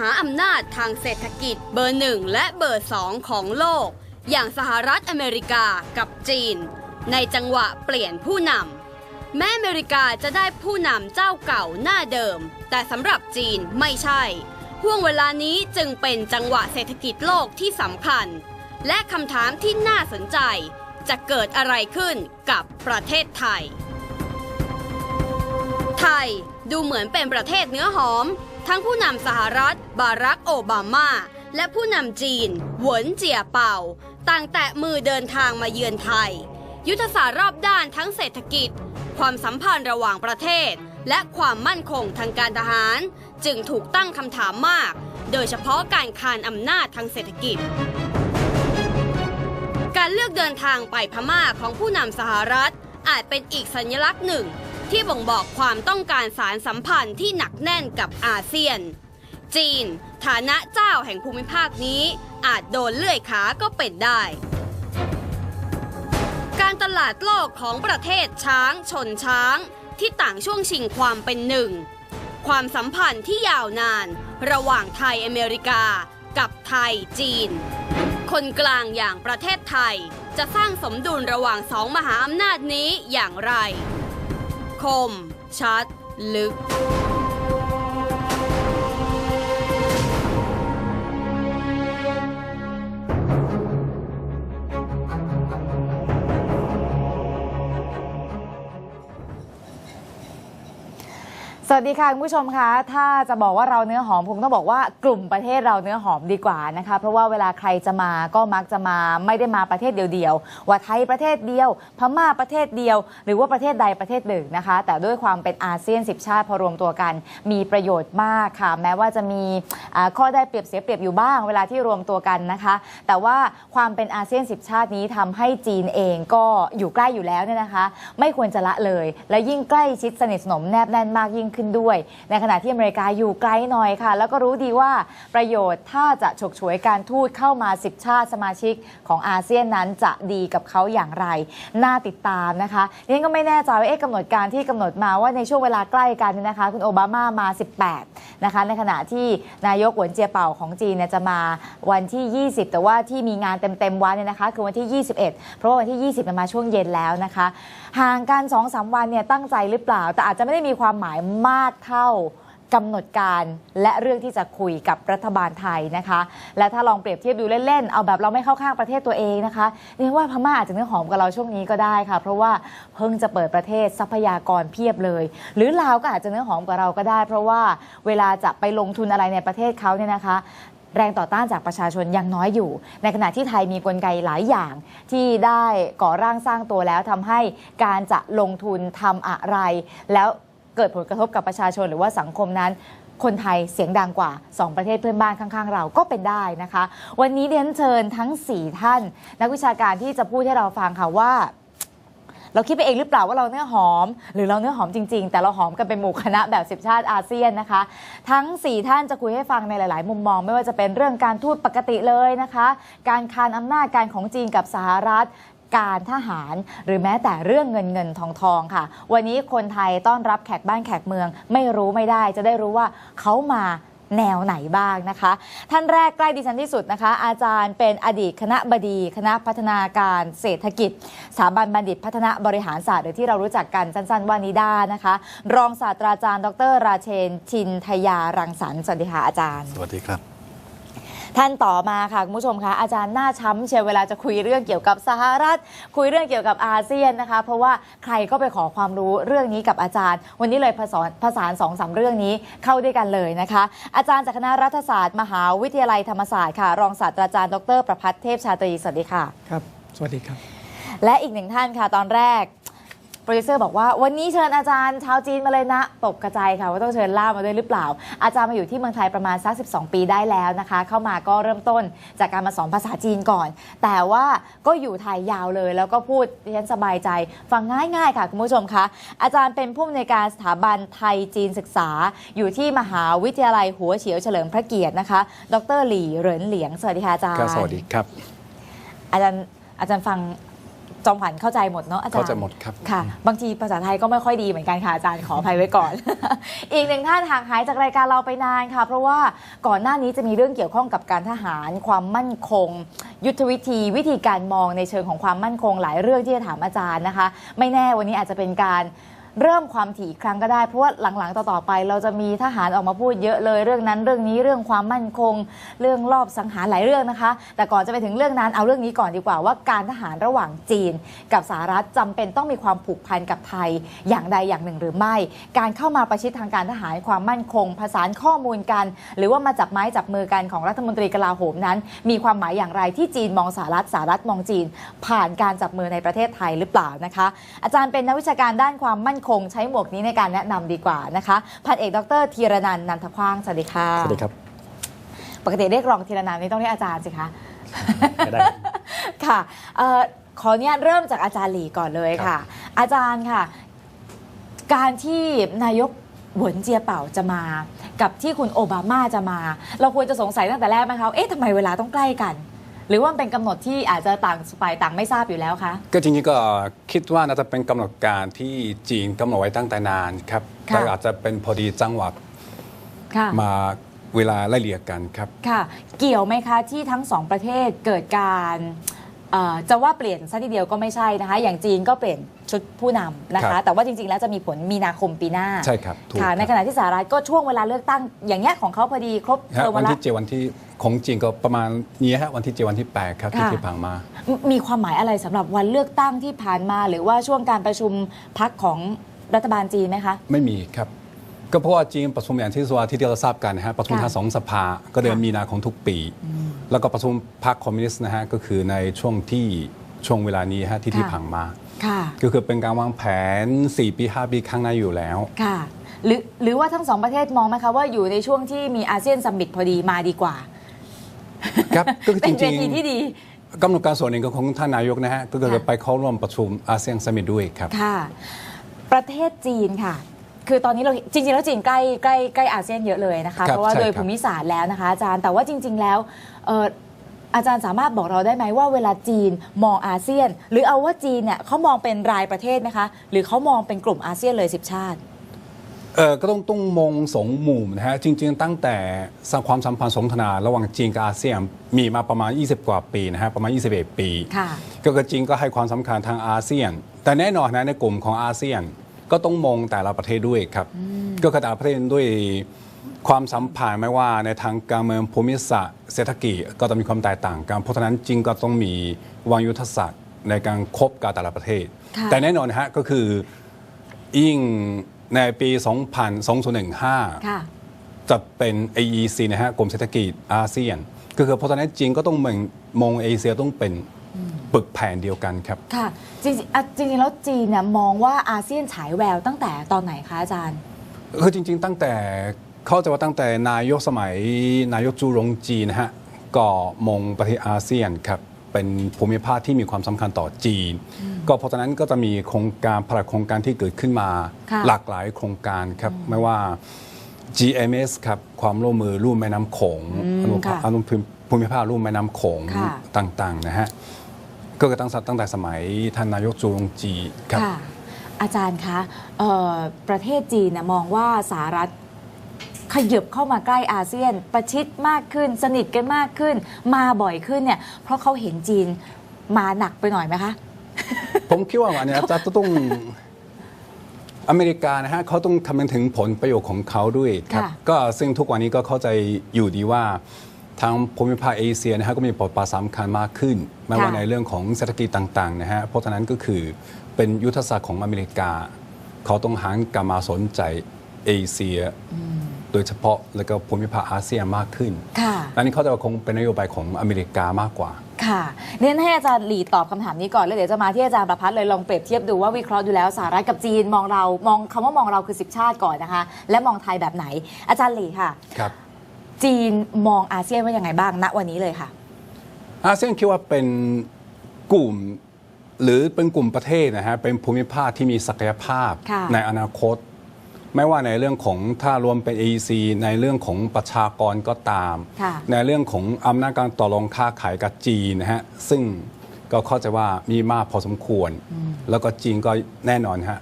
หาอำนาจทางเศรษฐกิจเบอร์หนึ่งและเบอร์สองของโลก อย่างสหรัฐอเมริกากับจีน ในจังหวะเปลี่ยนผู้นำแม้อเมริกาจะได้ผู้นำเจ้าเก่าหน้าเดิม แต่สำหรับจีนไม่ใช่ห่วงเวลานี้จึงเป็นจังหวะเศรษฐกิจโลกที่สำคัญ และคำถามที่น่าสนใจ จะเกิดอะไรขึ้นกับประเทศไทย ไทยดูเหมือนเป็นประเทศเนื้อหอม ทั้งผู้นำสหรัฐ บารักโอบามา และผู้นำจีน หวนเจียเป่า ต่างแตะมือเดินทางมาเยือนไทย ยุทธศาสตร์รอบด้านทั้งเศรษฐกิจ ความสัมพันธ์ระหว่างประเทศ และความมั่นคงทางการทหาร จึงถูกตั้งคำถามมาก โดยเฉพาะการคานอำนาจทางเศรษฐกิจ การเลือกเดินทางไปพม่าของผู้นำสหรัฐอาจเป็นอีกสัญลักษณ์หนึ่ง ที่บ่งบอกความต้องการสารสัมพันธ์ที่หนักแน่นกับอาเซียน จีน ฐานะเจ้าแห่งภูมิภาคนี้ อาจโดนเลื่อยขาก็เป็นได้ การตลาดโลกของประเทศช้างชนช้าง ที่ต่างช่วงชิงความเป็นหนึ่ง ความสัมพันธ์ที่ยาวนาน ระหว่างไทยอเมริกา กับไทยจีน คนกลางอย่างประเทศไทยจะสร้างสมดุลระหว่างสองมหาอำนาจนี้อย่างไร คม ชัด ลึก วัสดีค่ะคุณผู้ชมคะถ้าจะบอกว่าเราเนื้อหอมคงต้องบอกว่ากลุ่มประเทศเราเนื้อหอมดีกว่านะคะเพราะว่าเวลาใครจะมาก็มักจะมาไม่ได้มาประเทศเดียวๆว่าไทยประเทศเดียว พม่าประเทศเดียว หรือว่าประเทศใดประเทศหนึ่งนะคะ แต่ด้วยความเป็นอาเซียน10ชาติพอรวมตัวกัน มีประโยชน์มากค่ะ แม้ว่าจะมีข้อได้เปรียบเสียเปรียบอยู่บ้าง เวลาที่รวมตัวกันนะคะ แต่ว่าความเป็นอาเซียน10ชาตินี้ทำให้จีนเองก็อยู่ใกล้อยู่แล้วเนี่ยนะคะ ไม่ควรจะละเลย และยิ่งใกล้ชิดสนิทสนมแนบแน่นมากยิ่งขึ้นด้วย ในขณะที่อเมริกาอยู่ไกลหน่อยค่ะ แล้วก็รู้ดีว่าประโยชน์ถ้าจะฉกฉวยการทูตเข้ามา 10 ชาติสมาชิกของอาเซียนนั้นจะดีกับเขาอย่างไร น่าติดตามนะคะนี่ก็ไม่แน่ใจว่าเอ๊ะกำหนดการที่กำหนดมาว่าในช่วงเวลาใกล้กันเนี่ยนะคะคุณโอบามามา 18 นะคะในขณะที่นายกหวนเจียเป่าของจีนเนี่ยจะมาวันที่ 20 แต่ว่าที่มีงานเต็มๆวันเนี่ยนะคะคือวันที่ 21 เพราะว่าวันที่ 20มาช่วงเย็นแล้วนะคะ ห่างกัน2-3วันเนี่ยตั้งใจหรือเปล่า แต่อาจจะไม่ได้มีความหมายมากากเท่ากำหนดการและเรื่องที่จะคุยกับรัฐบาลไทยนะคะ และถ้าลองเปรียบเทียบดูเล่น ๆ เอาแบบเราไม่เข้าข้างประเทศตัวเองนะคะนี่ว่าพม่าอาจจะเนื้อหอมกับเราช่วงนี้ก็ได้ค่ะ เพราะว่าเพิ่งจะเปิดประเทศทรัพยากรเพียบเลย หรือลาวก็อาจจะเนื้อหอมกับเราก็ได้ เพราะว่าเวลาจะไปลงทุนอะไรในประเทศเขาเนี่ยนะคะแรงต่อต้านจากประชาชนยังน้อยอยู่ ในขณะที่ไทยมีกลไกหลายอย่าง ที่ได้ก่อร่างสร้างตัวแล้วทำให้การจะลงทุนทำอะไร แล้ว เกิดผลกระทบกับประชาชนหรือว่าสังคมนั้น คนไทยเสียงดังกว่า 2 ประเทศเพื่อนบ้านข้างๆ เราก็เป็นได้นะคะ วันนี้เรียนเชิญทั้ง 4 ท่าน นักวิชาการที่จะพูดให้เราฟังค่ะว่าเราคิดไปเองหรือเปล่าว่าเราเนื้อหอม หรือเราเนื้อหอมจริง ๆ แต่เราหอมกันเป็นหมู่คณะแบบ10ชาติอาเซียนนะคะ ทั้ง 4 ท่านจะคุยให้ฟังในหลาย ๆ มุมมอง ไม่ว่าจะเป็นเรื่องการทูตปกติเลยนะคะ การคานอำนาจการของจีนกับสหรัฐ การทหาร หรือแม้แต่เรื่องเงินเงินทองทองค่ะ วันนี้คนไทยต้อนรับแขกบ้านแขกเมือง ไม่รู้ไม่ได้จะได้รู้ว่าเขามาแนวไหนบ้างนะคะ ท่านแรกใกล้ดิฉันที่สุดนะคะ อาจารย์เป็นอดีตคณะบดี คณะพัฒนาการเศรษฐกิจสถาบันบัณฑิตพัฒนาบริหารศาสตร์หรือที่เรารู้จักกันสั้นๆว่านิด้านะคะ รองศาสตราจารย์ ดร ราเชนชินทยารังสรรค์สวัสดีค่ะอาจารย์ สวัสดีครับ ท่านต่อมาค่ะคุณผู้ชมคะอาจารย์หน้าช้ำเชียวเวลาจะคุยเรื่องเกี่ยวกับสหรัฐ คุยเรื่องเกี่ยวกับอาเซียนนะคะ เพราะว่าใครก็ไปขอความรู้เรื่องนี้กับอาจารย์ วันนี้เลยผสานผสานสองสามเรื่องนี้เข้าด้วยกันเลยนะคะ อาจารย์จากคณะรัฐศาสตร์ มหาวิทยาลัยธรรมศาสตร์ค่ะ รองศาสตราจารย์ดรประพัฒน์เทพชาตรีสวัสดีค่ะครับ สวัสดีครับ และอีกหนึ่งท่านค่ะตอนแรก โปรดิวเซอร์บอกว่าวันนี้เชิญอาจารย์ชาวจีนมาเลยนะ ตกกระจายค่ะ ว่าต้องเชิญล่ามมาด้วยหรือเปล่า อาจารย์มาอยู่ที่เมืองไทยประมาณสัก 12 ปีได้แล้วนะคะ เข้ามาก็เริ่มต้นจากการมาสอนภาษาจีนก่อน แต่ว่าก็อยู่ไทยยาวเลย แล้วก็พูดดิฉันสบายใจ ฟังง่ายๆ ค่ะคุณผู้ชมคะอาจารย์เป็นผู้อำนวยการสถาบันไทยจีนศึกษา อยู่ที่มหาวิทยาลัยหัวเฉียวเฉลิมพระเกียรตินะคะ ดรหลี่เหรินเหลียงสวัสดีค่ะอาจารย์ก็สวัสดีครับ อาจารย์อาจารย์ฟัง จอมขวัญเข้าใจหมดเนาะอาจารย์เข้าใจหมดครับค่ะ บางทีภาษาไทยก็ไม่ค่อยดีเหมือนกันค่ะอาจารย์ขออภัยไว้ก่อน อีกหนึ่งท่านห่างหายจากรายการเราไปนานค่ะ เพราะว่าก่อนหน้านี้จะมีเรื่องเกี่ยวข้องกับการทหาร ความมั่นคง ยุทธวิธีวิธีการมองในเชิงของความมั่นคงหลายเรื่องที่จะถามอาจารย์นะคะ ไม่แน่วันนี้อาจจะเป็นการ เริ่มความถี่อีกครั้งก็ได้ เพราะว่าหลังๆต่อๆไป เราจะมีทหารออกมาพูดเยอะเลย เรื่องนั้นเรื่องนี้เรื่องความมั่นคง เรื่องรอบสังหารหลายเรื่องนะคะ แต่ก่อนจะไปถึงเรื่องนั้นเอาเรื่องนี้ก่อนดีกว่าว่าการทหารระหว่างจีน กับสหรัฐจำเป็นต้องมีความผูกพันกับไทยอย่างใดอย่างหนึ่งหรือไม่ การเข้ามาประชิดทางการทหารความมั่นคงผสานข้อมูลกัน หรือว่ามาจับไม้จับมือกันของรัฐมนตรีกลาโหมนั้น มีความหมายอย่างไรที่จีนมองสหรัฐสหรัฐมองจีน ผ่านการจับมือในประเทศไทยหรือเปล่านะคะ อาจารย์เป็นนักวิชาการด้านความมั่นคงใช้หมวกนี้ในการแนะนำดีกว่านะคะพันเอกดรธีรนันท์นันทคว้างสวัสดีค่ะสวัสดีครับ ปกติเรียกรองธีรนันท์นี่ต้องเรียกอาจารย์สิคะไม่ได้ค่ะเอ่อขอเนี่ยเริ่มจากอาจารย์หลีก่อนเลยค่ะ อาจารย์ค่ะ การที่นายกหวนเจียเป่าจะมา กับที่คุณโอบามาจะมา เราควรจะสงสัยตั้งแต่แรกไหมคะเอ๊ะทำไมเวลาต้องใกล้กัน หรือว่ามันเป็นกำหนดที่อาจจะต่างฝ่ายต่างไม่ทราบอยู่แล้วคะก็จริงๆก็คิดว่าน่าจะเป็นกำหนดการที่จีนกำหนดไว้ตั้งแต่นานครับค่ะแต่อาจจะเป็นพอดีจังหวะค่ะมาเวลาไล่เลี่ยกันครับค่ะ เกี่ยวไหมคะที่ทั้งสองประเทศเกิดการเอ่อจะว่าเปลี่ยนซะทีเดียวก็ไม่ใช่นะคะ อย่างจีนก็เปลี่ยนชุดผู้นำนะครัคะบแต่ว่าจริง ๆ แล้วจะมีผลมีนาคมปีหน้า ใช่ครับถูกค่ะครับในขณะที่สหรัฐก็ช่วงเวลาเลือกตั้งอย่างเงี้ยของเขาพอดีครบเทฮะอมวันละที่เจดวันที่ ของจีนก็ประมาณนี้ฮะวันที่เจดวันที่แปดครับที่ค่ะ ที่ผ่านมามมีความหมายอะไรสำหรับวันเลือกตั้งที่ผ่านมา หรือว่าช่วงการประชุมพักของรัฐบาลจีนไหมคะ ไม่มีครับ ก็เพราะว่าจีนประชุมอย่างที่สวาที่เราทราบกันนะฮะประชุมค่ะทั้งสองสภาก็เดือนค่ะ มีนาของทุกปี แล้วก็ประชุมพรรคคอมมิวนิสต์นะฮะก็คือในช่วงที่ช่วงเวลานี้ฮะที่ที่ผ่านมา ค่ะ ก็คือเป็นการวางแผน 4 ปี 5 ปีข้างหน้าอยู่แล้ว ค่ะ หรือหรือว่าทั้งสองประเทศมองไหมคะว่าอยู่ในช่วงที่มีอาเซียนซัมมิตพอดีมาดีกว่า ครับก็คือเป็จนเวริงทีที่ดีๆกำหนดการส่วนหนึ่งของท่านนายกนะฮะก็คือค่ะไปเข้าร่วมประชุมอาเซียนสมิตด้วยครับค่ะ ประเทศจีนค่ะ คือตอนนี้เราจริงๆแล้วจีนใกล้ใกล้ใกล้อาเซียนเยอะเลยนะคะครับเพราะว่าใช่โดยครับภูมิศาสตร์แล้วนะคะ อาจารย์แต่ว่าจริง ๆ แล้วเอ่ออาจารย์สามารถบอกเราได้ไหมว่าเวลาจีนมองอาเซียน หรือเอาว่าจีนเนี่ยเขามองเป็นรายประเทศไหมคะ หรือเขามองเป็นกลุ่มอาเซียนเลยสิบชาติ เออก็ต้องต้องมองสองมุมนะฮะจริง ๆ ตั้งแต่สร้างความสัมพันธ์สนทนา ระหว่างจีนกับอาเซียนมีมาประมาณ 20 กว่าปีนะฮะประมาณ 21 ปีค่ะก็คือจีนก็ให้ความสำคัญทางอาเซียน แต่แน่นอนนะในกลุ่มของอาเซียนก็ต้องมองแต่ละประเทศด้วยครับ ก็คือแต่ละประเทศด้วยความสัมพันธ์ไม่ว่าในทางการเมืองภูมิศาสตร์เศรษฐกิจก็ต้องมีความแตกต่างกันเพราะฉะนั้นจีนก็ต้องมีวางยุทธศาสตร์ในการคบกับแต่ละประเทศค่ะแต่แน่นอนนะฮะก็คือยิ่ง ในปี2015ค่ะจะเป็น AEC นะฮะกลุ่มเศรษฐกิจอาเซียน ก็คือเพราะฉะนั้นจีนก็ต้องมองมองเอเชียต้องเป็นปึกแผ่นเดียวกันครับ ค่ะ จริงๆอะจริงๆแล้วจีนเนี่ยมองว่าอาเซียนฉายแววตั้งแต่ตอนไหนคะอาจารย์คือจริง ๆ ตั้งแต่เข้าใจว่าตั้งแต่นายกสมัยนายกจูหลงจีนนะฮะก็มองประเทศอาเซียนครับ เป็นภูมิภาคที่มีความสำคัญต่อจีน ก็เพราะฉะนั้นก็จะมีโครงการพระโครงการที่เกิดขึ้นมาค่ะหลากหลายโครงการครับไม่ว่า GMS ครับความร่วมมือร่วมแม่น้ำโขงอืมอนุค่ะอนุภูมิภาคร่วมแม่น้ำโขงค่ะต่างๆนะฮะก็คือตั้งแต่ตั้งแต่สมัยท่านนายกจูหลงจีครับค่ะอาจารย์คะเอ่อประเทศจีนนะมองว่าสหรัฐ ขยับเข้ามาใกล้อาเซียน ประชิดมากขึ้น สนิทกันมากขึ้น มาบ่อยขึ้นเนี่ย เพราะเขาเห็นจีนมาหนักไปหน่อยไหมคะ ผมคิดว่าอันเนี้ยจะต้องอเมริกานะฮะเขาต้องคำนึงถึงผลประโยชน์ของเขาด้วยครับค่ะก็ซึ่งทุกวันนี้ก็เข้าใจอยู่ดีว่าทางภูมิภาคเอเชียนะฮะก็มีบทบาทสำคัญมากขึ้นไม่ว่าในเรื่องของเศรษฐกิจต่างๆนะฮะเพราะฉะนั้นก็คือเป็นยุทธศาสตร์ของอเมริกา เขาต้องหันกลับมาสนใจเอเชีย โดยเฉพาะแล้วก็ภูมิภาคอาเซียนมากขึ้นค่ะอันนี้เขาจะคงเป็นนโยบายของอเมริกามากกว่า ค่ะเรียนให้อาจารย์หลีตอบคำถามนี้ก่อนแล้วเดี๋ยวจะมาที่อาจารย์ประพัฒน์เลยลองเปรียบเทียบดูว่าวิเคราะห์ดูแล้วสหรัฐกับจีนมองเรามองคำว่ามองเราคือสิบชาติก่อนนะคะ และมองไทยแบบไหน อาจารย์หลีค่ะครับจีนมองอาเซียนว่ายังไงบ้างณวันนี้เลยค่ะ อาเซียนคิดว่าเป็นกลุ่มหรือเป็นกลุ่มประเทศนะฮะเป็นภูมิภาคที่มีศักยภาพค่ะในอนาคต ไม่ว่าในเรื่องของถ้ารวมเป็น AEC ในเรื่องของประชากรก็ตามค่ะในเรื่องของอำนาจการต่อรองค้าขายกับจีนนะฮะซึ่งก็เข้าใจว่ามีมากพอสมควร แล้วก็จีนก็แน่นอนฮะ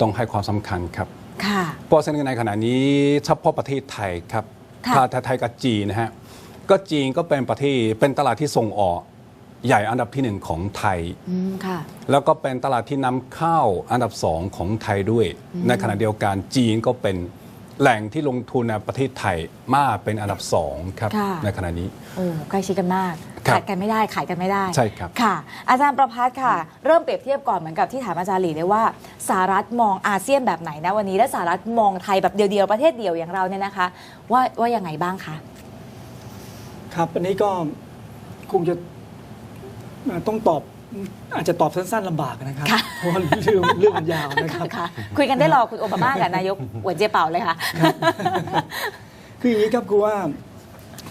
ต้องให้ความสำคัญครับค่ะเพราะฉะนั้นในขณะนี้เฉพาะประเทศไทยครับค่ะถ้าถ้าไทยกับจีนนะฮะก็จีนก็เป็นประเทศเป็นตลาดที่ส่งออก ใหญ่อันดับที่หนึ่งของไทย อืมค่ะ แล้วก็เป็นตลาดที่นำเข้าอันดับสองของไทยด้วย ในขณะเดียวกันจีนก็เป็นแหล่งที่ลงทุนในประเทศไทยมากเป็นอันดับสองครับค่ะ ในขณะนี้ โอ้ใกล้ชิดกันมากครับขาดกันไม่ได้ขายกันไม่ได้ใช่ครับ ค่ะ อาจารย์ประพัฒน์ค่ะ เริ่มเปรียบเทียบก่อนเหมือนกับที่ถามอาจารย์หลีเลยว่าสหรัฐมองอาเซียนแบบไหนนะวันนี้ และสหรัฐมองไทยแบบเดียวๆประเทศเดียวอย่างเราเนี่ยนะคะ ว่าว่ายังไงบ้างคะ ครับ อันนี้ก็คงจะเอ่อ ต้องตอบอาจจะตอบสั้นๆลำบากนะครับค่ะเพราะว่าเรื่องเรื่องมันยาวนะครับค่ะคุยกันได้รอคุณโอบามากับนายกหวนเจเป่าเลยค่ะคืออย่างนี้ครับคือว่า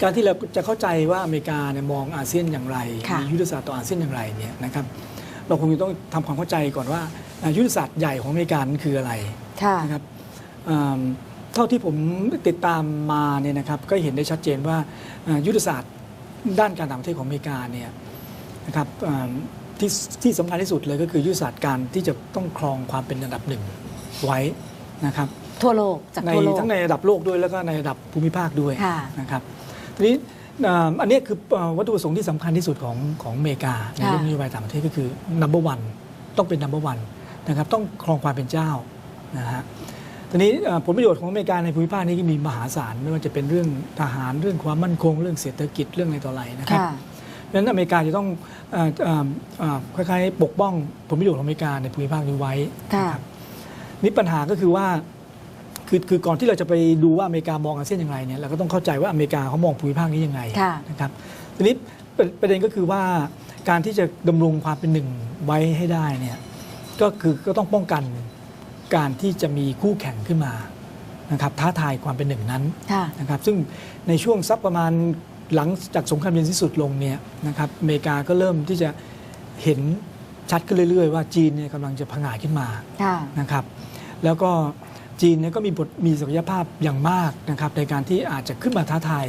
การที่เราจะเข้าใจว่าอเมริกาเนี่ยมองอาเซียนอย่างไรค่ะมียุทธศาสตร์ต่ออาเซียนอย่างไรเนี่ยนะครับเราคงจะต้องทำความเข้าใจก่อนว่าอ่ายุทธศาสตร์ใหญ่ของอเมริกานั้นคืออะไรค่ะนะครับอืมเท่าที่ผมติดตามมาเนี่ยนะครับก็เห็นได้ชัดเจนว่าอ่ายุทธศาสตร์ด้านการต่างประเทศของอเมริกาเนี่ย นะครับอืมที่ที่สำคัญที่สุดเลยก็คือยุทธศาสตร์การที่จะต้องครองความเป็นอันดับหนึ่งไว้นะครับทั่วโลกจากในทั่วโลกทั้งในระดับโลกด้วยแล้วก็ในระดับภูมิภาคด้วยค่ะนะครับทีนี้อ่าอันเนี้ยคืออ่าวัตถุประสงค์ที่สำคัญที่สุดของของอเมริกาในเรื่องนโยบายต่างประเทศก็คือ number one ต้องเป็น number one นะครับต้องครองความเป็นเจ้านะฮะทีนี้อ่าผลประโยชน์ของอเมริกาในภูมิภาคนี้ก็มีมหาศาลไม่ว่าจะเป็นเรื่องทหารเรื่องความมั่นคง เรื่องเศรษฐกิจเรื่องอะไรต่ออะไรนะครับค่ะ ดังนั้นอเมริกาจะต้องเอ่อเอ่อเอ่อคล้ายๆปกป้องผลประโยชน์ของอเมริกาในภูมิภาคนี้ไว้ค่ะนะครับนี่ปัญหาก็คือว่าคือคือก่อนที่เราจะไปดูว่าอเมริกามองอาเซียนอย่างไรเนี่ยเราก็ต้องเข้าใจว่าอเมริกาเขามองภูมิภาคนี้ยังไงค่ะนะครับทีนี้ประประเด็นก็คือว่าการที่จะดำรงความเป็นหนึ่งไว้ให้ได้เนี่ยก็คือก็ต้องป้องกันการที่จะมีคู่แข่งขึ้นมานะครับท้าทายความเป็นหนึ่งนั้นค่ะนะครับซึ่งในช่วงสักประมาณ หลังจากสงครามเย็นสิ้นสุดลงเนี่ยนะครับอเมริกาก็เริ่มที่จะเห็นชัดขึ้นเรื่อย ๆ ว่าจีนเนี่ยกำลังจะผงาดขึ้นมาค่ะนะครับ แล้วก็จีนเนี่ยก็มีบทมีศักยภาพอย่างมากนะครับในการที่อาจจะขึ้นมาท้าทาย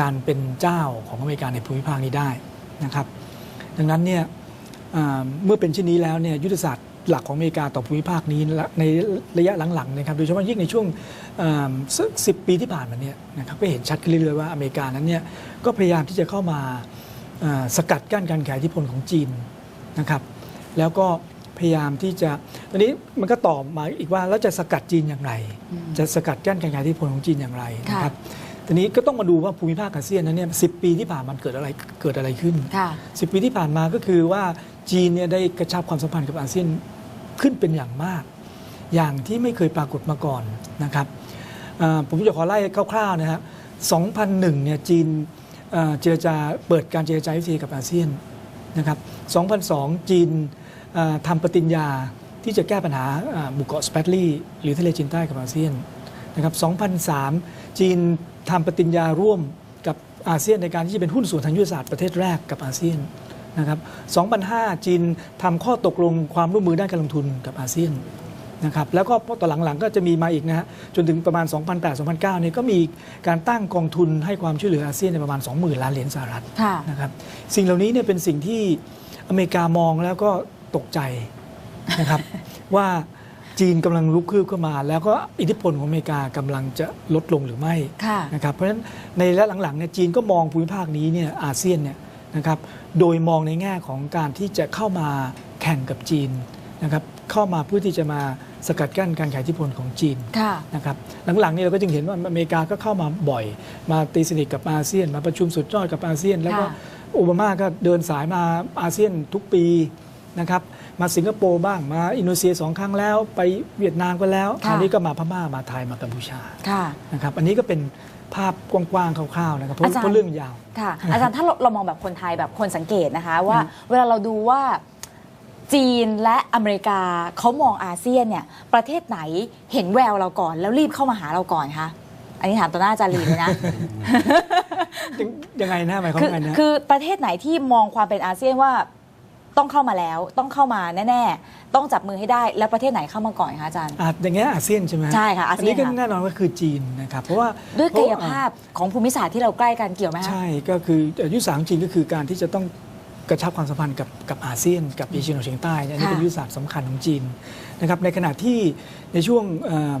การเป็นเจ้าของอเมริกาในภูมิภาคนี้ได้นะครับ ดังนั้นเนี่ยอ่าเมื่อเป็นเช่นนี้แล้วเนี่ยยุทธศาสตร์ หลักของอเมริกาต่อภูมิภาคนี้ในระยะหลังๆนะครับโดยเฉพาะยิ่งในช่วงสิบปีที่ผ่านมาเนี่ยนะครับก็เห็นชัดขึ้นเรื่อยๆว่าอเมริกานั้นเนี่ยก็พยายามที่จะเข้ามาอ่าสกัดกั้นการขยายอิทธิพลของจีนนะครับแล้วก็พยายามที่จะตอนนี้มันก็ตอบมาอีกว่าแล้วจะสกัดจีนอย่างไร จะสกัดกั้นการขยายอิทธิพลของจีนอย่างไรนะครับทีนี้ก็ต้องมาดูว่าภูมิภาคอาเซียนนั้นเนี่ยสิปีที่ผ่านมาเกิดอะไรเกิดอะไรขึ้นค่ะสิปีที่ผ่านมาก็คือว่าจีนเนี่ยได้กระชับความสัมพันธ์กับอาเซียน ขึ้นเป็นอย่างมาก อย่างที่ไม่เคยปรากฏมาก่อนนะครับอ่าผมจะขอไล่คร่าวๆนะครับ2001เนี่ยจีนเจรจาเปิดการเจรจา FTA กับอาเซียนนะครับ2002 จีนอ่าทำปฏิญญาที่จะแก้ปัญหาอ่าหมู่เกาะสเปตลี่หรือทะเลจีนใต้กับอาเซียนนะครับ2003 จีนทำปฏิญญาร่วมกับอาเซียนในการที่จะเป็นหุ้นส่วนทางยุทธศาสตร์ประเทศแรกกับอาเซียน นะครับ2005 จีนทำข้อตกลงความร่วมมือด้านการลงทุนกับอาเซียนนะครับแล้วก็ต่อหลังๆก็จะมีมาอีกนะฮะจนถึงประมาณ 2008-2009เนี่ยก็มีการตั้งกองทุนให้ความช่วยเหลืออาเซียนในประมาณ 20,000 ล้านเหรียญสหรัฐค่ะนะครับสิ่งเหล่านี้เนี่ยเป็นสิ่งที่อเมริกามองแล้วก็ตกใจนะครับ ว่าจีนกำลังลุกคืบเข้ามา แล้วก็อิทธิพลของอเมริกากำลังจะลดลงหรือไม่ค่ะนะครับเพราะฉะนั้นในระยะหลังๆเนี่ยจีนก็มองภูมิภาคนี้เนี่ยอาเซียนเนี่ย นะครับโดยมองในแง่ของการที่จะเข้ามาแข่งกับจีนนะครับเข้ามาเพื่อที่จะมาสกัดกั้นการขยายอิทธิพลของจีนค่ะนะครับหลังๆนี่เราก็จึงเห็นว่าอเมริกาก็เข้ามาบ่อย มาตีสนิทกับอาเซียน มาประชุมสุดยอดกับอาเซียน แล้วก็ค่ะโอบามาก็เดินสายมาอาเซียนทุกปีนะครับมาสิงคโปร์บ้างมาอินโดนีเซียสองครั้งแล้ว ไปเวียดนามก็แล้วคราวนี้ก็มาพม่ามาไทยมากัมพูชาค่ะนะครับอันนี้ก็เป็น ภาพกว้างๆคร่าวๆนะครับเพราะอาจารย์ เพราะเรื่องยาว ค่ะ อาจารย์ถ้าเราเรามองแบบคนไทยแบบคนสังเกตนะคะ ว่าเวลาเราดูว่าจีนและอเมริกาเขามองอาเซียนเนี่ย ประเทศไหนเห็นแววเราก่อน แล้วรีบเข้ามาหาเราก่อนคะอันนี้ถามต่อหน้าอาจารย์ลีเลยนะ ยังยังไงนะหมายความคือว่าไงนะ คือประเทศไหนที่มองความเป็นอาเซียนว่า ต้องเข้ามาแล้วต้องเข้ามาแน่ๆ ต้องจับมือให้ได้แล้วประเทศไหนเข้ามาก่อนคะอาจารย์อาอย่างเงี้ยอาเซียนใช่ไหมใช่ค่ะอาเซียนนนี้ก็ค่ะ แน่นอนว่าคือจีนนะครับเพราะว่าด้วยกายเพระภาพของภูมิศาสตร์ที่เราใกล้กันเกี่ยวไหมคะ ใช่ก็คือยุทธศาสตร์ของจีนก็คือการที่จะต้องกระชับความสัมพันธ์กับกับอาเซียน กับเอเชียตะวันออกเฉียงใต้เนี่ยอันนี้ค่ะ เป็นยุทธศาสตร์สำคัญของจีนนะครับในขณะที่ในช่วงเอ่อ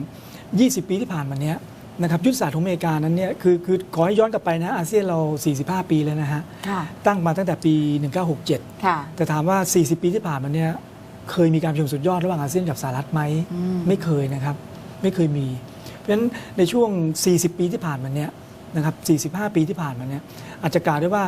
20 ปีที่ผ่านมาเนี้ย นะครับยุทธศาสตร์ของอเมริกานั้นเนี่ยคือคือขอให้ย้อนกลับไปนะอาเซียนเรา 45 ปีแล้วนะฮะค่ะตั้งมาตั้งแต่ปี 1967ค่ะแต่ถามว่า 40 ปีที่ผ่านมาเนี่ยเคยมีการประชุมสุดยอดระหว่างอาเซียนกับสหรัฐไหมอืมไม่เคยนะครับไม่เคยมี เพราะฉะนั้นในช่วง 40 ปีที่ผ่านมาเนี่ยนะครับ 45 ปีที่ผ่านมาเนี่ยอาจจะกล่าวได้ว่า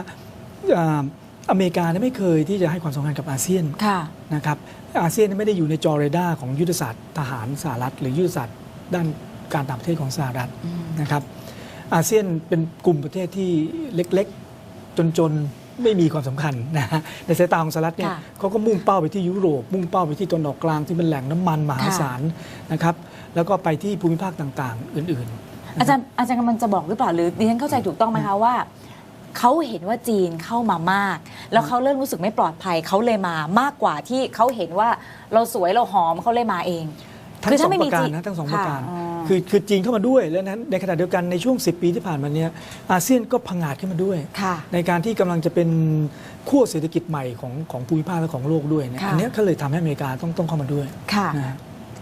อ่าอเมริกาเนี่ยไม่เคยที่จะให้ความสำคัญกับอาเซียนค่ะนะครับอาเซียนไม่ได้อยู่ในจอเรดาร์ของยุทธศาสตร์ทหารสหรัฐ หรือยุทธศาสตร์ด้าน การต่างประเทศของสหรัฐนะครับ อาเซียนเป็นกลุ่มประเทศที่เล็กๆ จนๆ ไม่มีความสำคัญนะฮะในสายตาของสหรัฐเนี่ยค่ะเขาก็มุ่งเป้าไปที่ยุโรป มุ่งเป้าไปที่ตะวันออกกลางที่เป็นแหล่งน้ำมันมหาศาลนะครับ แล้วก็ไปที่ภูมิภาคต่างๆ อื่นๆ อาจารย์อาจารย์กำลังจะบอกหรือเปล่าหรือดิฉันเข้าใจถูกต้องไหมคะว่าเขาเห็นว่าจีนเข้ามามาก แล้วเขาเริ่มรู้สึกไม่ปลอดภัยเขาเลยมามากกว่าที่เขาเห็นว่าเราสวยเราหอมเขาเลยมาเอง ทั้งคือสถ้าองไม่ปมีระการจีนนะทั้งสองประการค่ะอ๋อ คือคือจีนเข้ามาด้วยแล้วนั้นในขณะเดียวกันในช่วง 10 ปีที่ผ่านมาเนี่ยอาเซียนก็พังอาจขึ้นมาด้วย ค่ะ ในการที่กำลังจะเป็นขั้วเศรษฐกิจใหม่ของของภูมิภาคและของโลกด้วยเนี่ยค่ะ อันเนี้ยก็เลยทำให้อเมริกาต้องต้องเข้ามาด้วยค่ะ นะฮะ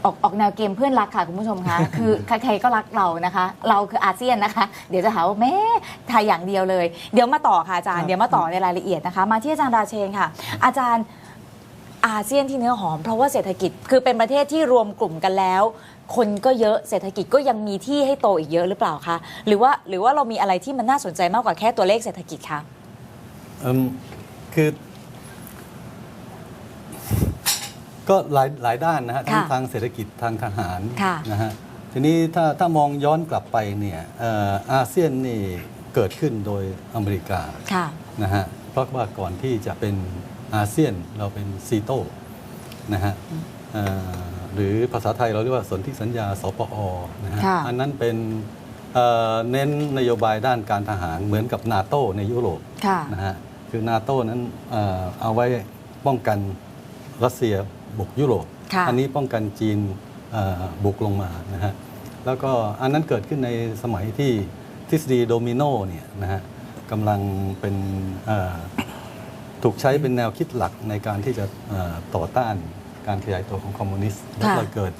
ออกออกแนวเกมเพื่อนรักค่ะคุณผู้ชมคะ คือใครๆก็รักเรานะคะ เราคืออาเซียนนะคะ เดี๋ยวจะหาว่าแม่ไทยอย่างเดียวเลย เดี๋ยวมาต่อค่ะอาจารครัย์บเดี๋ยวมาต่อในรายละเอียดนะคะ มาที่อาจารย์ราเชนค่ะ อาจารย์ อาเซียนที่เนื้อหอมเพราะว่าเศรษฐกิจคือเป็นประเทศที่รวมกลุ่มกันแล้ว คนก็เยอะเศรษฐกิจก็ยังมีที่ให้โตอีกเยอะหรือเปล่าคะหรือว่าหรือว่าเรามีอะไรที่มันน่าสนใจมากกว่าแค่ตัวเลขเศรษฐกิจคะเอิ่มคือก็หลายหลายด้านนะฮะทั้งค่ะทางเศรษฐกิจทางทหารค่ะนะฮะทีนี้ถ้าถ้ามองย้อนกลับไปเนี่ยเอ่ออาเซียนนี่เกิดขึ้นโดยอเมริกาค่ะนะฮะเพราะว่าก่อนที่จะเป็น อาเซียนเราเป็นซีโตนะฮะเอ่อหรือภาษาไทยเราเรียกว่าสนธิสัญญาสปอนะฮะค่ะอันนั้นเป็นเอ่อเน้นนโยบายด้านการทหารเหมือนกับนาโตในยุโรปค่ะนะฮะคือนาโตนั้นเอ่อเอาไว้ป้องกันรัสเซียบุกยุโรปค่ะอันี้ป้องกันจีนเอ่อบุกลงมานะฮะแล้วก็อันนั้นเกิดขึ้นในสมัยที่ทฤษฎีโดมิโนเนี่ยนะฮะกำลังเป็นเอ่อ ถูกใช้เป็นแนวคิดหลักในการที่จะเอ่อต่อต้านการขยายตัวของคอมมิวนิสต์แล้วก็เกิด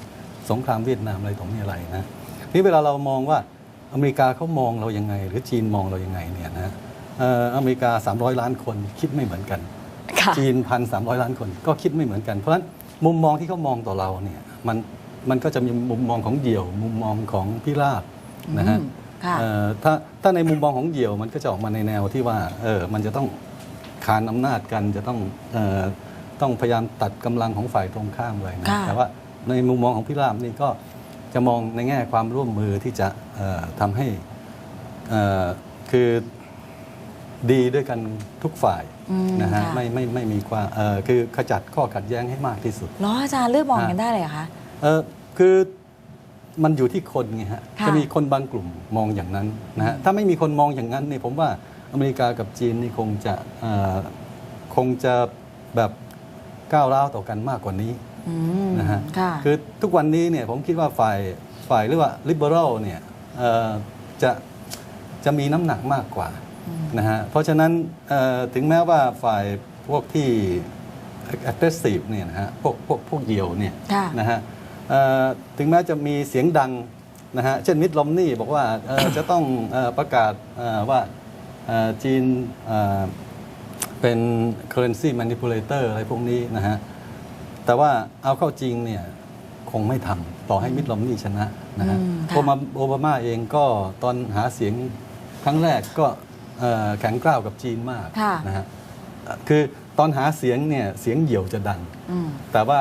สงครามเวียดนามอะไรต่อมีอะไรนะนี่เวลาเรามองว่าอเมริกาเขามองเรายังไง หรือจีนมองเรายังไงเนี่ยนะเอ่ออเมริกา 300 ล้านคนคิดไม่เหมือนกันค่ะจีนพันสามร้อยล้านคนก็คิดไม่เหมือนกัน เพราะฉะนั้นมุมมองที่เขามองต่อเราเนี่ยมันมันก็จะมีมุมมองของเหยี่ยว มุมมองของพิราบนะฮะอืมค่ะเอ่อถ้าถ้าในมุมมองของเหยี่ยวมันก็จะออกมาในแนวที่ว่าเออมันจะต้อง คานอำนาจกันจะต้องเอ่อต้องพยายามตัดกำลังของฝ่ายตรงข้ามเลยนะค่ะแต่ว่าในมุมมองของพิราบนี่ก็จะมองในแง่ความร่วมมือที่จะเอ่อทำให้เอ่อคือดีด้วยกันทุกฝ่ายอืมนะฮะค่ะไม่ไม่ไม่มีความเอ่อคือขจัดข้อขัดแย้งให้มากที่สุดเหรออาจารย์เลือกมองกันได้เลยเหรอคะเออคือมันอยู่ที่คนไงฮะค่ะจะมีคนบางกลุ่มมองอย่างนั้นนะฮะถ้าไม่มีคนมองอย่างนั้นเนี่ยผมว่า อเมริกากับจีนนี่คงจะเอ่อคงจะแบบก้าวร้าวต่อกันมากกว่านี้อืมนะฮะค่ะคือทุกวันนี้เนี่ยผมคิดว่าฝ่ายฝ่ายหรือว่า liberal เนี่ยเอ่อจะจะมีน้ำหนักมากกว่านะฮะเพราะฉะนั้นเอ่อถึงแม้ว่าฝ่ายพวกที่ aggressive เนี่ยนะฮะพวกพวกพวกเหยี่ยวเนี่ยค่ะนะฮะเอ่อถึงแม้จะมีเสียงดังนะฮะเช่นมิดลอมนี่บอกว่าเอ่อจะต้องเอ่อประกาศเอ่อว่าเอ่อ จีนเอ่อเป็น currency manipulator อะไรพวกนี้นะฮะ แต่ว่าเอาเข้าจริงเนี่ยคงไม่ทำต่อให้มิดลอมนี่ชนะนะฮะอืมค่ะโอบามาโอบามาเองก็ตอนหาเสียงครั้งแรกก็เอ่อแข็งกร้าวกับจีนมากค่ะนะฮะเอ่อคือตอนหาเสียงเนี่ยเสียงเหยี่ยวจะดังอืมแต่ว่า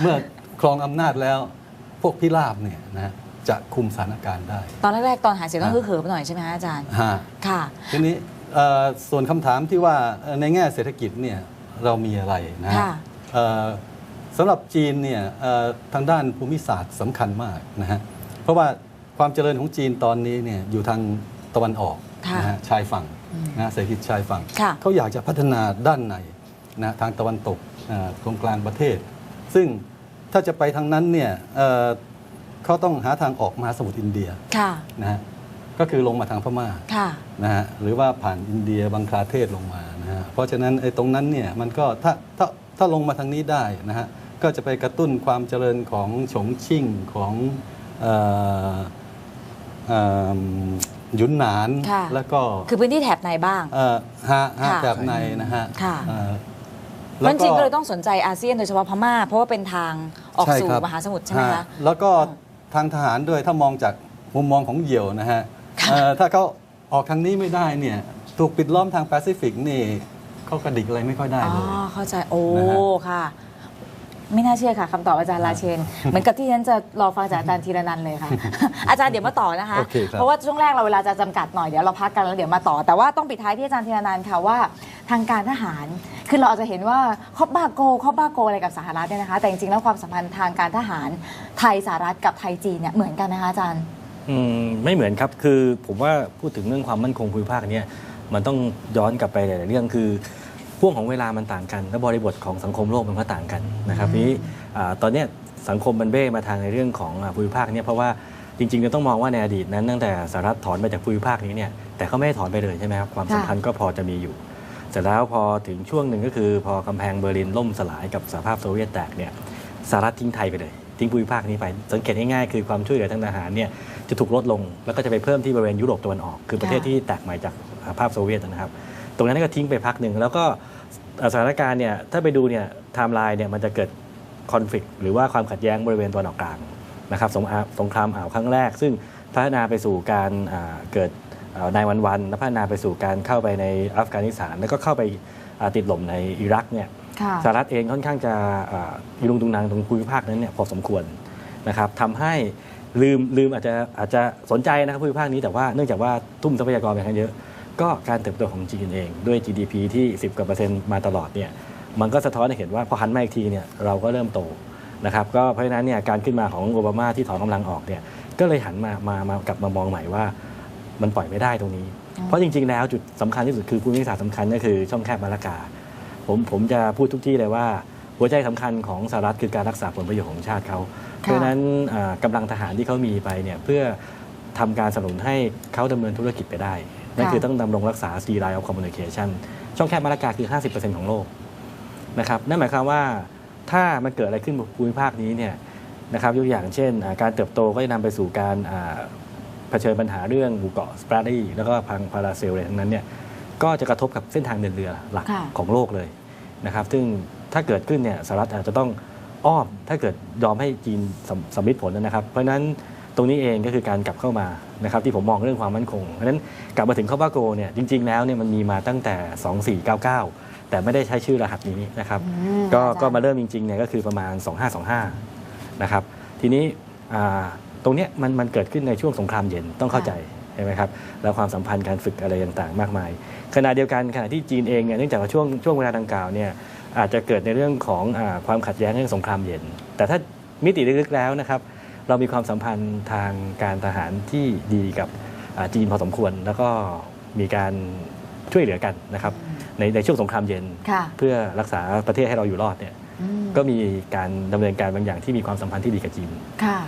เมื่อครองอำนาจแล้วพวกพิราบเนี่ยนะ จะคุมสถานการณ์ได้ ตอนแรกๆ ตอนหาเสียงต้องอ่าฮึกเหิมหน่อยใช่ไหมคะอาจารย์ฮะค่ะ ทีนี้เอ่อส่วนคำถามที่ว่าเอ่อในแง่เศรษฐกิจเนี่ยเรามีอะไรนะฮะค่ะเอ่อสำหรับจีนเนี่ยเอ่อทางด้านภูมิศาสตร์สำคัญมากนะฮะเพราะว่าความเจริญของจีนตอนนี้เนี่ยอยู่ทางตะวันออกค่ะนะฮะชายฝั่งนะเศรษฐกิจชายฝั่งค่ะเขาอยากจะพัฒนาด้านในนะทางตะวันตกเอ่อตรงกลางประเทศ ซึ่งถ้าจะไปทางนั้นเนี่ย เอ่อเขาต้องหาทางออกมหาสมุทรอินเดียค่ะนะฮะก็คือลงมาทางพม่าค่ะนะฮะหรือว่าผ่านอินเดียบังคลาเทศลงมานะฮะเพราะฉะนั้นไอ้ตรงนั้นเนี่ยมันก็ถ้าถ้าถ้าลงมาทางนี้ได้นะฮะก็จะไปกระตุ้นความเจริญของฉงชิ่งของเอ่อเอ่อหยุนหนานค่ะแล้วก็คือพื้นที่แถบในบ้างเอ่อฮะฮะค่ะแบบในนะฮะค่ะเอ่อเพราะจริงๆก็เลยต้องสนใจอาเซียนโดยเฉพาะพม่า เพราะว่าเป็นทางออกใช่สู่ครับมหาสมุทรใช่ไหมฮคะแล้วก็ ทางทหารด้วยถ้ามองจากมุมมองของเหยี่ยวนะฮะเอ่อถ้าเขาออกทางนี้ไม่ได้เนี่ยถูกปิดล้อมทางแปซิฟิกนี่เขากระดิกอะไรไม่ค่อยได้อ๋อเลยเข้าใจโอ้นะฮะค่ะ ไม่น่าเชื่อค่ะคำตอบอาจารย์ราเชน เหมือนกับที่ฉันจะรอฟังจากอาจารย์ธีรนันท์เลยค่ะ อาจารย์เดี๋ยวมาต่อนะคะโอเคครับเพราะว่าช่วงแรกเราเวลาจะจำกัดหน่อยเดี๋ยวเราพักกันแล้วเดี๋ยวมาต่อ แต่ว่าต้องปิดท้ายที่อาจารย์ธีรนันท์ค่ะว่า ทางการทหารคือเราอาจจะเห็นว่าคอบบ้าโกคอบบ้าโกอะไรกับสหรัฐเนี่ยนะคะ แต่จริงๆแล้วความสัมพันธ์ทางการทหารไทยสหรัฐกับไทยจีนเนี่ยเหมือนกันนะคะอาจารย์อืมไม่เหมือนครับคือผมว่าพูดถึงเรื่องความมั่นคงภูมิภาคเนี่ยมันต้องย้อนกลับไปหลายๆเรื่องคือ พ่วงของเวลามันต่างกัน และบริบทของสังคมโลกมันก็ต่างกันนะครับทีนี้อ่าตอนเนี้ยสังคมมันเบ้มาทางในเรื่องของอ่าภูมิภาคเนี่ยเพราะว่าจริงๆเราต้องมองว่าในอดีตนั้นตั้งแต่สหรัฐถอนไปจากภูมิภาคนี้เนี่ยแต่เขาไม่ได้ถอนไปเลยใช่ไหมครับความสัมพันธ์ก็พอจะมีอยู่เสร็จแล้วพอถึงช่วงหนึ่งก็คือ พอกำแพงเบอร์ลินล่มสลายกับสหภาพโซเวียตแตกเนี่ยสหรัฐทิ้งไทยไปเลย ทิ้งภูมิภาคนี้ไป สังเกตง่ายๆคือความช่วยเหลือทางทหารเนี่ยจะถูกลดลง แล้วก็จะไปเพิ่มที่บริเวณยุโรปตะวันออก คือประเทศค่ะที่แตกใหม่จากสหภาพโซเวียตนะครับ ตรงนั้นก็ทิ้งไปพักหนึ่ง แล้วก็สถานการณ์เนี่ยถ้าไปดูเนี่ยไทม์ไลน์เนี่ยมันจะเกิดคอนฟ lict หรือว่าความขัดแย้งบริเวณตะวันออกกลางนะครับสงครามสงครามอ่าวครั้งแรก ซึ่งพัฒนาไปสู่การอ่าเกิดนายวันวันๆแล้วพัฒนาไปสู่การเข้าไปในอัฟกานิสถาน แล้วก็เข้าไปอ่าติดหล่มในอิรักเนี่ยค่ะสหรัฐเองค่อนข้างจะอ่าอีลุงตุงนางตรงภูมิภาคนั้นเนี่ยพอสมควรนะครับทำให้ลืมลืมอาจจะอาจจะสนใจนะครับภูมิภาคนี้แต่ว่าเนื่องจากว่าทุ่มทรัพยากรไปค่อนข้างเยอะ ก็การเติบโตของจีนเองด้วย GDP ที่ 10กว่าเปอร์เซ็นต์มาตลอดเนี่ยมันก็สะท้อนให้เห็นว่าพอหันมาอีกทีเนี่ยเราก็เริ่มโตนะครับก็เพราะฉะนั้นเนี่ยการขึ้นมาของโอบามาที่ถอนกำลังออกเนี่ยก็เลยหันมามามากลับมามองใหม่ว่ามันปล่อยไม่ได้ตรงนี้ เพราะจริง ๆ แล้วจุดสำคัญที่สุดคือภูมิศาสตร์สำคัญก็คือช่องแคบมาลากา ผมผมจะพูดทุกที่เลยว่า หัวใจสำคัญของสหรัฐคือการรักษาผลประโยชน์ของชาติเขาเพราะฉะนั้นอ่ากำลังทหารที่เขามีไปเนี่ยเพื่อทำการสนับสนุนให้เขาดำเนินธุรกิจไปได้ นั่นคือต้องดำรงรักษา C line of communication ช่องแคบมาลากาคือ 50%ของโลกนะครับนั่นหมายความว่าถ้ามันเกิดอะไรขึ้นบนภูมิภาคนี้เนี่ยนะครับยกอย่างเช่นอ่าการเติบโตก็จะนำไปสู่การอ่าเผชิญปัญหาเรื่องหมู่เกาะสปราดีแล้วก็พังพาราเซลอะไรทั้งนั้นเนี่ยก็จะกระทบกับเส้นทางเดินเรือหลักค่ะของโลกเลยนะครับซึ่งถ้าเกิดขึ้นเนี่ยสหรัฐอาจจะต้องอ้อมถ้าเกิดยอมให้จีนสำสำลิดผลนะครับ เพราะฉะนั้น ตรงนี้เองก็คือการกลับเข้ามานะครับที่ผมมองเรื่องความมั่นคง เพราะฉะนั้นกลับมาถึงข้อบาโกเนี่ยจริง ๆ แล้วเนี่ยมันมีมาตั้งแต่ 2499 แต่ไม่ได้ใช้ชื่อรหัสนี้นะครับอืมก็อาจารย์ก็มาเริ่มจริงๆเนี่ยก็คือประมาณ 2525นะครับทีนี้อ่าตรงเนี้ยมันมันเกิดขึ้นในช่วงสงครามเย็นต้องเข้าใจใช่ไหมครับแล้วความสัมพันธ์การฝึกอะไรต่างๆ มากมาย ขณะเดียวกันขณะที่จีนเองเนี่ยเนื่องจากว่าช่วงช่วงเวลาดังกล่าวเนี่ยอาจจะเกิดในเรื่องของอาความขัดแย้งเรื่องสงครามเย็น แต่ถ้ามิติลึกๆแล้วนะครับ เรามีความสัมพันธ์ทางการทหารที่ดีกับอ่าจีนพอสมควร แล้วก็มีการช่วยเหลือกันนะครับ ในในช่วงสงครามเย็นค่ะเพื่อรักษาประเทศให้เราอยู่รอดเนี่ยอืมก็มีการดำเนินการบางอย่างที่มีความสัมพันธ์ที่ดีกับจีนค่ะ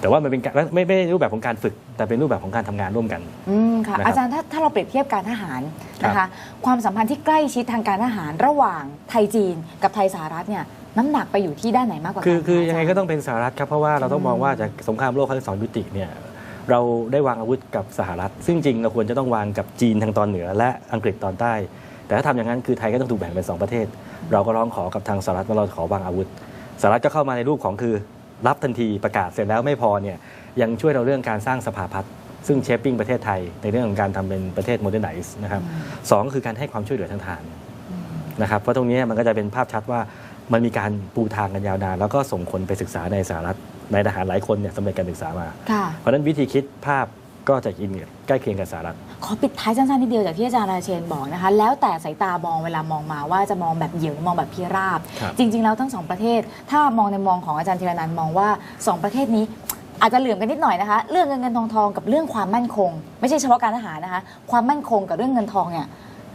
แต่ว่ามันเป็นการไม่ไม่ได้รูปแบบของการฝึก แต่เป็นรูปแบบของการทำงานร่วมกันอืมค่ะนะครับอาจารย์ถ้าถ้าเราเปรียบเทียบการทหารนะครัคะบความสัมพันธ์ที่ใกล้ชิดทางการทหารระหว่างไทยจีนกับไทยสหรัฐเนี่ย น้ำหนักไปอยู่ที่ด้านไหนมากกว่ากันคือคือคะยังไงาจารก็ต้องเป็นสหรัฐครับเพราะว่าเราต้องมองว่าจากสงครามโลกครั้งที่สองยุติเนี่ยเราได้วางอาวุธกับสหรัฐ ซึ่งจริงเราควรจะต้องวางกับจีนทางตอนเหนือ และอังกฤษตอนใต้ แต่ถ้าทำอย่างนั้นคือไทยก็ต้องถูกแบ่งเป็นสองประเทศ เราก็ร้องขอกับทางสหรัฐว่าเราขอวางอาวุธสหรัฐก็เข้ามาในรูปของคือรับทันทีประกาศเสร็จแล้วไม่พอเนี่ยยังช่วยเราเรื่องการสร้างสภาพัฒน์ซึ่งเชฟปิ้งประเทศไทย ในเรื่องของการทำเป็นประเทศโมเดิร์นไนซ์นะครับสองก็คือการให้ความช่วยเหลือทางทหารนะครับเพราะตรงนี้มันก็จะเป็นภาพชัดว่า มันมีการปูทางกันยาวนาน แล้วก็ส่งคนไปศึกษาในสหรัฐนายทหารหลายคนเนี่ยสำเร็จการศึกษามาค่ะเพราะฉะนั้นวิธีคิดภาพก็จะอินใกล้เคียงกับสหรัฐ ขอปิดท้ายสั้นๆนิดเดียวจากที่อาจารย์ราเชนบอกนะคะ แล้วแต่สายตามองเวลามองมาว่าจะมองแบบเหยิงมองแบบพิราบครับจริง ๆ แล้วทั้งสองประเทศ ถ้ามองในมองของอาจารย์ธีรนันท์มองว่าสองประเทศนี้อาจจะเหลื่อมกันนิดหน่อยนะคะ เรื่องเงินเงินทองทองกับเรื่องความมั่นคง ไม่ใช่เฉพาะการทหารนะคะ ความมั่นคงกับเรื่องเงินทองเนี่ย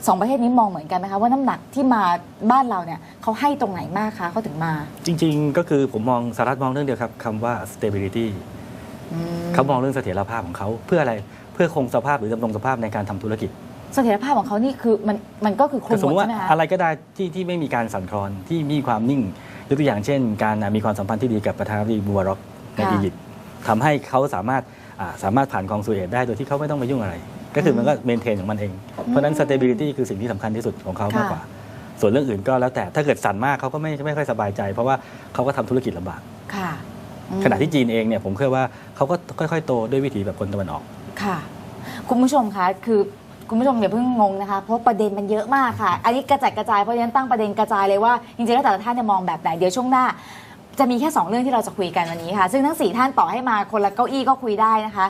สองประเทศนี้มองเหมือนกันไหมคะว่าน้ำหนักที่มาบ้านเราเนี่ยเขาให้ตรงไหนมากคะเขาถึงมา จริง ๆ ก็คือผมมองสหรัฐมองเรื่องเดียวครับคำว่า stability เขามองเรื่องเสถียรภาพของเขาเพื่ออะไรพื่อคงสภาพหรือดำรงสภาพในการทำธุรกิจเสถียรภาพของเขานี่คือมันมันก็คือคคืงอหสมมมดติว่าใช่ไหมคะอะไรก็ได้ที่ที่ไม่มีการสั่นคลอนที่มีความนิ่งยกตัวอย่างเช่น การอะมีความสัมพันธ์ที่ดีกับประธานาธิบดีมูบารอกในค่ะอียิปต์ทำให้เขาสามารถอ่าสามารถผ่านคลองสุเอตได้โดยที่เขาไม่ต้องไปยุ่งอะไร ก็คือมันก็เมนเทนของมันเอง เพราะฉะนั้น stability คือสิ่งที่สำคัญที่สุดของเขามากกว่า ส่วนเรื่องอื่นก็แล้วแต่ถ้าเกิดสั่นมากเขาก็ไม่ไม่ค่อยสบายใจ เพราะว่าเขาก็ทำธุรกิจลำบาก ค่ะอืมขณะที่จีนเองเนี่ยผมเชื่อว่าเขาก็ค่อย ๆ โตด้วยวิถีแบบคนตะวันออก ค่ะ คุณผู้ชมคะคือคุณผู้ชมอย่าเพิ่งงงนะคะ เพราะประเด็นมันเยอะมากค่ะ อันนี้กระจัดกระจายเพราะฉะนั้นตั้งประเด็นกระจายเลยว่าจริงๆแล้วแต่ละท่านเนี่ยมองแบบไหนเดี๋ยวช่วงหน้า จะมีแค่ 2 เรื่องที่เราจะคุยกันวันนี้ค่ะ ซึ่งทั้ง 4 ท่านต่อให้มาคนละเก้าอี้ก็คุยได้นะคะ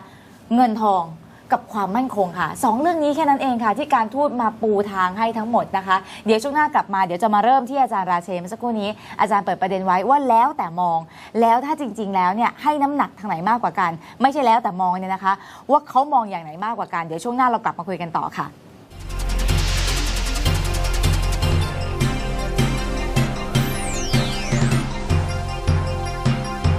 เงินทอง กับความมั่นคงค่ะสองเรื่องนี้แค่นั้นเองค่ะ ที่การทูตมาปูทางให้ทั้งหมดนะคะ เดี๋ยวช่วงหน้ากลับมาเดี๋ยวจะมาเริ่มที่อาจารย์ราเชเมื่อสักครู่นี้อาจารย์เปิดประเด็นไว้ว่าแล้วแต่มอง แล้วถ้าจริง ๆ แล้วเนี่ยให้น้ำหนักทางไหนมากกว่ากัน ไม่ใช่แล้วแต่มองเนี่ยนะคะ ว่าเขามองอย่างไหนมากกว่ากันเดี๋ยวช่วงหน้าเรากลับมาคุยกันต่อค่ะ